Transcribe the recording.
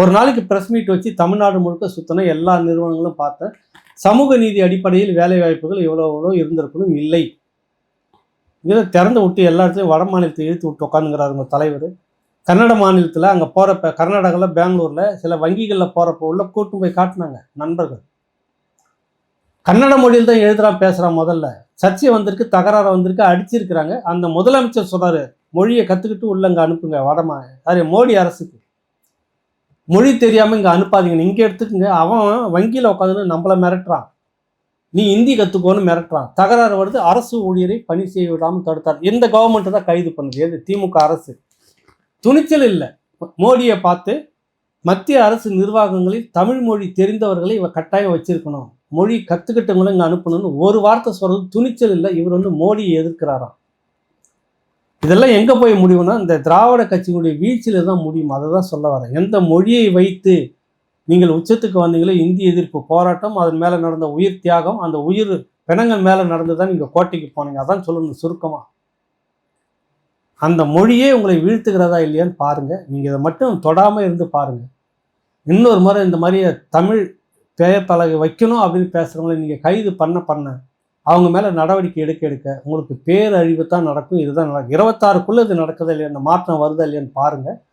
ஒரு நாளைக்கு press meet வச்சு தமிழ்நாடு முழுக்க சுற்றின எல்லா நிறுவனங்களும் பார்த்தேன் சமூக நீதி அடிப்படையில் வேலை வாய்ப்புகள் எவ்வளோ எவ்வளோ இருந்திருக்கணும் இல்லை. இதை திறந்து விட்டு எல்லா இடத்துலையும் வட மாநிலத்தை இழுத்து விட்டு உட்காந்துங்கிறார் உங்கள் தலைவர். கன்னட மாநிலத்தில் அங்கே போகிறப்ப கர்நாடகாவில் பெங்களூரில் சில வங்கிகளில் போகிறப்ப உள்ள கூட்டு போய் காட்டினாங்க நண்பர்கள். கன்னட மொழியில் தான் எழுதுறான் பேசுகிறான் முதல்ல. சர்ச்சை வந்திருக்கு தகராறு வந்திருக்கு அடிச்சிருக்கிறாங்க. அந்த முதலமைச்சர் சொல்றாரு மொழியை கற்றுக்கிட்டு உள்ளங்க அனுப்புங்க வடமா சாரி மோடி அரசுக்கு. மொழி தெரியாமல் இங்கே அனுப்பாதீங்க இங்கே எடுத்துக்கங்க. அவன் வங்கியில் உட்காந்துன்னு நம்மளை மிரட்டுறான். நீ ஹிந்தி கற்றுக்கோன்னு மிரட்டுறான். தகராறு வருது. அரசு ஊழியரை பணி செய்ய விடாமல் தடுத்தார். எந்த கவர்மெண்ட்டை தான் கைது பண்ணுது. எது? திமுக அரசு. துணிச்சல் இல்லை. மோடியை பார்த்து மத்திய அரசு நிர்வாகங்களில் தமிழ் மொழி தெரிந்தவர்களை இவ கட்டாயம் வச்சிருக்கணும். மொழி கற்றுக்கிட்டவங்களும் இங்கே அனுப்பணும்னு ஒரு வார்த்தை சொல்கிறது துணிச்சல் இல்லை. இவர் வந்து மோடியை எதிர்க்கிறாராம். இதெல்லாம் எங்கே போய் முடியும்னா இந்த திராவிட கட்சியினுடைய வீழ்ச்சியில தான் முடியும். அதை தான் சொல்ல வரேன். எந்த மொழியை வைத்து நீங்கள் உச்சத்துக்கு வந்தீங்களோ இந்திய எதிர்ப்பு போராட்டம் அதன் மேலே நடந்த உயிர் தியாகம் அந்த உயிர் பிணங்கள் மேலே நடந்து தான் நீங்கள் கோட்டைக்கு போனீங்க. அதான் சொல்லணும் சுருக்கமாக அந்த மொழியே உங்களை வீழ்த்துகிறதா இல்லையான்னு பாருங்கள் நீங்கள் இதை மட்டும் தொடாமல் இருந்து பாருங்கள் இன்னொரு முறை இந்த மாதிரி தமிழ் பெயர் பலகை வைக்கணும் அப்படின்னு பேசுகிறவங்கள நீங்கள் கைது பண்ண பண்ண அவங்க மேலே நடவடிக்கை எடுக்க எடுக்க உங்களுக்கு பேரழிவு தான் நடக்கும். இதுதான் நடக்கும். இருபத்தாறுக்குள்ளே இது நடக்குதா இல்லையா? இந்த மாற்றம் வருதா இல்லையான்னு பாருங்கள்